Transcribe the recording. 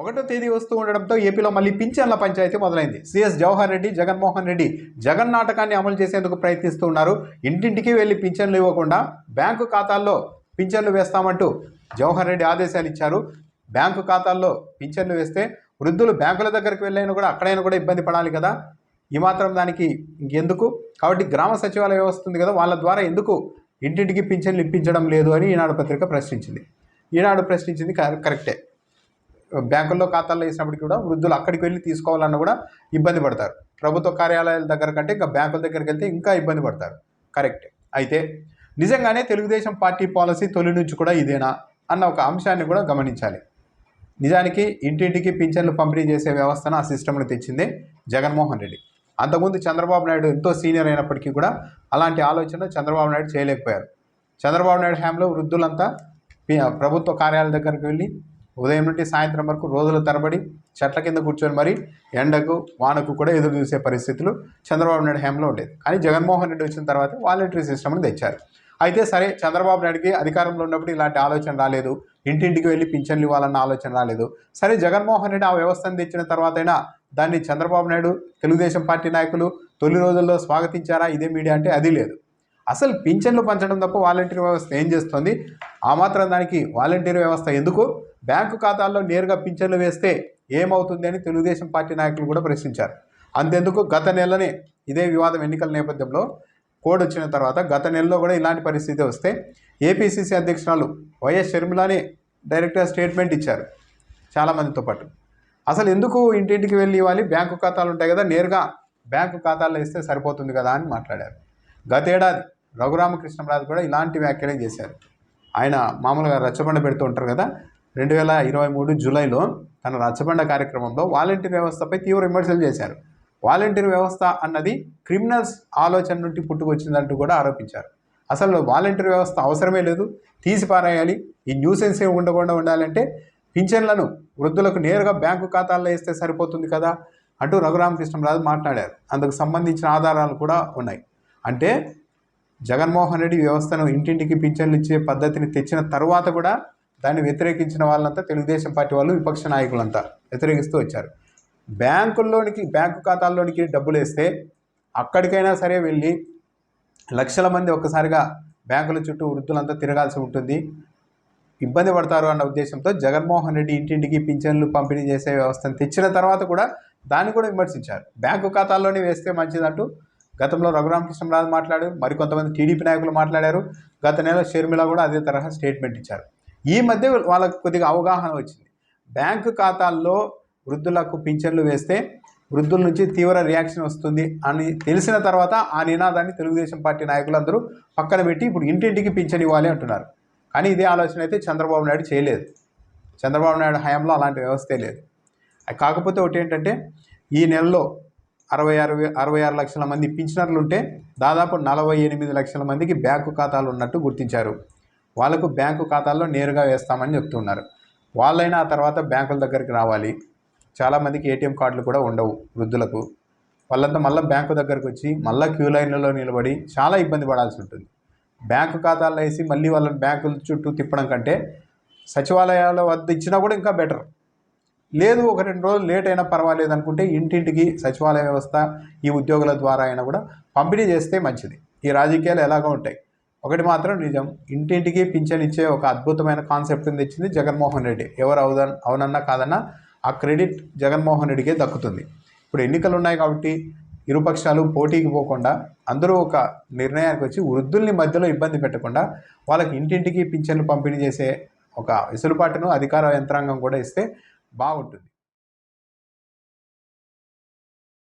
ఒకటో తేదీ వస్తూ ఉండడంతో ఏపీలో మళ్ళీ పింఛన్ల పంచాయతీ మొదలైంది. సిఎస్ జవహర్ రెడ్డి జగన్మోహన్ రెడ్డి జగన్ నాటకాన్ని అమలు చేసేందుకు ప్రయత్నిస్తూ ఉన్నారు. ఇంటింటికి వెళ్ళి పింఛన్లు ఇవ్వకుండా బ్యాంకు ఖాతాల్లో పింఛన్లు వేస్తామంటూ జవహర్ రెడ్డి ఆదేశాలు ఇచ్చారు. బ్యాంకు ఖాతాల్లో పింఛన్లు వేస్తే వృద్ధులు బ్యాంకుల దగ్గరికి వెళ్ళైనా కూడా అక్కడైనా కూడా ఇబ్బంది పడాలి కదా. ఈ మాత్రం దానికి ఇంకెందుకు? కాబట్టి గ్రామ సచివాలయ వ్యవస్థ ఉంది కదా వాళ్ళ ద్వారా ఎందుకు ఇంటింటికి పింఛన్లు ఇప్పించడం లేదు అని ఈనాడు పత్రిక ప్రశ్నించింది. ఈనాడు ప్రశ్నించింది కరెక్టే. బ్యాంకుల్లో ఖాతాల్లో వేసినప్పటికీ కూడా వృద్ధులు అక్కడికి వెళ్ళి తీసుకోవాలన్నా కూడా ఇబ్బంది పడతారు. ప్రభుత్వ కార్యాలయాల దగ్గర కంటే ఇంకా బ్యాంకుల దగ్గరికి వెళ్తే ఇంకా ఇబ్బంది పడతారు. కరెక్టే అయితే నిజంగానే తెలుగుదేశం పార్టీ పాలసీ తొలి నుంచి కూడా ఇదేనా అన్న ఒక అంశాన్ని కూడా గమనించాలి. నిజానికి ఇంటింటికి పింఛన్లు పంపిణీ చేసే వ్యవస్థను ఆ సిస్టమ్ను తెచ్చిందే జగన్మోహన్ రెడ్డి. అంతకుముందు చంద్రబాబు నాయుడు ఎంతో సీనియర్ అయినప్పటికీ కూడా అలాంటి ఆలోచన చంద్రబాబు నాయుడు చేయలేకపోయారు. చంద్రబాబు నాయుడు హ్యాంలో వృద్ధులంతా ప్రభుత్వ కార్యాలయాల దగ్గరికి వెళ్ళి ఉదయం నుండి సాయంత్రం వరకు రోజుల తరబడి చెట్ల కింద కూర్చొని మరి ఎండకు వానకు కూడా ఎదురు చూసే పరిస్థితులు చంద్రబాబు నాయుడు హ్యాంలో ఉండేది. కానీ జగన్మోహన్ రెడ్డి వచ్చిన తర్వాత వాలంటరీ సిస్టమ్ని తెచ్చారు. అయితే సరే చంద్రబాబు నాయుడికి అధికారంలో ఉన్నప్పుడు ఇలాంటి ఆలోచన రాలేదు. ఇంటింటికి వెళ్ళి పింఛన్లు ఇవ్వాలన్న ఆలోచన రాలేదు. సరే జగన్మోహన్ రెడ్డి ఆ వ్యవస్థను తెచ్చిన తర్వాతైనా దాన్ని చంద్రబాబు నాయుడు తెలుగుదేశం పార్టీ నాయకులు తొలి రోజుల్లో స్వాగతించారా? ఇదే మీడియా అంటే అది లేదు. అసలు పింఛన్లు పంచడం తప్ప వాలంటీర్ వ్యవస్థ ఏం చేస్తుంది? ఆ మాత్రం దానికి వాలంటీర్ వ్యవస్థ ఎందుకు బ్యాంకు ఖాతాల్లో నేరుగా పింఛన్లు వేస్తే ఏమవుతుంది అని తెలుగుదేశం పార్టీ నాయకులు కూడా ప్రశ్నించారు. అంతెందుకు గత నెలనే ఇదే వివాదం ఎన్నికల నేపథ్యంలో కోడ్ వచ్చిన తర్వాత గత నెలలో కూడా ఇలాంటి పరిస్థితి వస్తే ఏపీసీసీ అధ్యక్షురాలు వైఎస్ షర్మిలానే డైరెక్ట్గా స్టేట్మెంట్ ఇచ్చారు చాలామందితో పాటు. అసలు ఎందుకు ఇంటింటికి వెళ్ళి ఇవ్వాలి? బ్యాంకు ఖాతాలు ఉంటాయి కదా నేరుగా బ్యాంకు ఖాతాల్లో ఇస్తే సరిపోతుంది కదా అని మాట్లాడారు. గతేడాది రఘురామకృష్ణరాజు కూడా ఇలాంటి వ్యాఖ్యలే చేశారు. ఆయన మామూలుగా రచ్చబండ పెడుతూ ఉంటారు కదా రెండు వేల ఇరవై మూడు జూలైలో తన రచ్చబండ కార్యక్రమంలో వాలంటీర్ వ్యవస్థపై తీవ్ర విమర్శలు చేశారు. వాలంటీర్ వ్యవస్థ అన్నది క్రిమినల్స్ ఆలోచన నుండి పుట్టుకొచ్చిందంటూ కూడా ఆరోపించారు. అసలు వాలంటీర్ వ్యవస్థ అవసరమే లేదు. తీసి పారేయాలి. ఈ న్యూసెన్స్ ఏమి ఉండకుండా ఉండాలంటే పింఛన్లను వృద్ధులకు నేరుగా బ్యాంకు ఖాతాల్లో వేస్తే సరిపోతుంది కదా అంటూ రఘురామకృష్ణరాజు మాట్లాడారు. అందుకు సంబంధించిన ఆధారాలు కూడా ఉన్నాయి. అంటే జగన్మోహన్ రెడ్డి వ్యవస్థను ఇంటింటికి పింఛన్లు ఇచ్చే పద్ధతిని తెచ్చిన తర్వాత కూడా దాన్ని వ్యతిరేకించిన వాళ్ళంతా తెలుగుదేశం పార్టీ వాళ్ళు విపక్ష నాయకులంతా వ్యతిరేకిస్తూ వచ్చారు. బ్యాంకుల్లోనికి బ్యాంకు ఖాతాల్లోనికి డబ్బులు వేస్తే అక్కడికైనా సరే వెళ్ళి లక్షల మంది ఒక్కసారిగా బ్యాంకుల చుట్టూ వృద్ధులంతా తిరగాల్సి ఉంటుంది. ఇబ్బంది పడతారు అన్న ఉద్దేశంతో జగన్మోహన్ రెడ్డి ఇంటింటికి పింఛన్లు పంపిణీ చేసే వ్యవస్థను తెచ్చిన తర్వాత కూడా దాన్ని కూడా విమర్శించారు. బ్యాంకు ఖాతాల్లోనే వేస్తే మంచిదంటూ గతంలో రఘురామకృష్ణరాజు మాట్లాడారు మరికొంతమంది టీడీపీ నాయకులు మాట్లాడారు. గత నెల షర్మిల కూడా అదే తరహా స్టేట్మెంట్ ఇచ్చారు. ఈ మధ్య వాళ్ళకు కొద్దిగా అవగాహన వచ్చింది. బ్యాంకు ఖాతాల్లో వృద్ధులకు పింఛన్లు వేస్తే వృద్ధుల నుంచి తీవ్ర రియాక్షన్ వస్తుంది అని తెలిసిన తర్వాత ఆ నినాదాన్ని తెలుగుదేశం పార్టీ నాయకులందరూ పక్కన పెట్టి ఇప్పుడు ఇంటింటికి పింఛన్ ఇవ్వాలి అంటున్నారు. కానీ ఇదే ఆలోచన అయితే చంద్రబాబు నాయుడు చేయలేదు. చంద్రబాబు నాయుడు హయాంలో అలాంటి వ్యవస్థే లేదు. కాకపోతే ఒకటి ఏంటంటే ఈ నెలలో అరవై ఆరు అరవై ఆరు లక్షల మంది పింఛనర్లు ఉంటే దాదాపు నలభై ఎనిమిది లక్షల మందికి బ్యాంకు ఖాతాలు ఉన్నట్టు గుర్తించారు. వాళ్ళకు బ్యాంకు ఖాతాల్లో నేరుగా వేస్తామని చెప్తున్నారు. వాళ్ళైనా ఆ తర్వాత బ్యాంకుల దగ్గరికి రావాలి. చాలామందికి ఏటీఎం కార్డులు కూడా ఉండవు వృద్ధులకు. వాళ్ళంతా మళ్ళీ బ్యాంకు దగ్గరకు వచ్చి మళ్ళీ క్యూ లైన్లలో నిలబడి చాలా ఇబ్బంది పడాల్సి ఉంటుంది. బ్యాంకు ఖాతాల్లో వేసి మళ్ళీ వాళ్ళని బ్యాంకుల చుట్టూ తిప్పడం కంటే సచివాలయాల వద్ద ఇచ్చినా కూడా ఇంకా బెటర్. లేదు ఒక రెండు రోజులు లేట్ అయినా పర్వాలేదు అనుకుంటే ఇంటింటికి సచివాలయ వ్యవస్థ ఈ ఉద్యోగుల ద్వారా అయినా కూడా పంపిణీ చేస్తే మంచిది. ఈ రాజకీయాలు ఎలాగో ఉంటాయి. ఒకటి మాత్రం నిజం. ఇంటింటికి పింఛన్ ఇచ్చే ఒక అద్భుతమైన కాన్సెప్ట్ తెచ్చింది జగన్మోహన్ రెడ్డి. ఎవరు అవుదన్ అవునన్నా కాదన్నా ఆ క్రెడిట్ జగన్మోహన్ రెడ్డికే దక్కుతుంది. ఇప్పుడు ఎన్నికలు ఉన్నాయి కాబట్టి ఇరుపక్షాలు పోటీకి పోకుండా అందరూ ఒక నిర్ణయానికి వచ్చి వృద్ధుల్ని మధ్యలో ఇబ్బంది పెట్టకుండా వాళ్ళకి ఇంటింటికి పింఛన్లు పంపిణీ చేసే ఒక వెసులుబాటును అధికార యంత్రాంగం కూడా ఇస్తే బాగుంటుంది.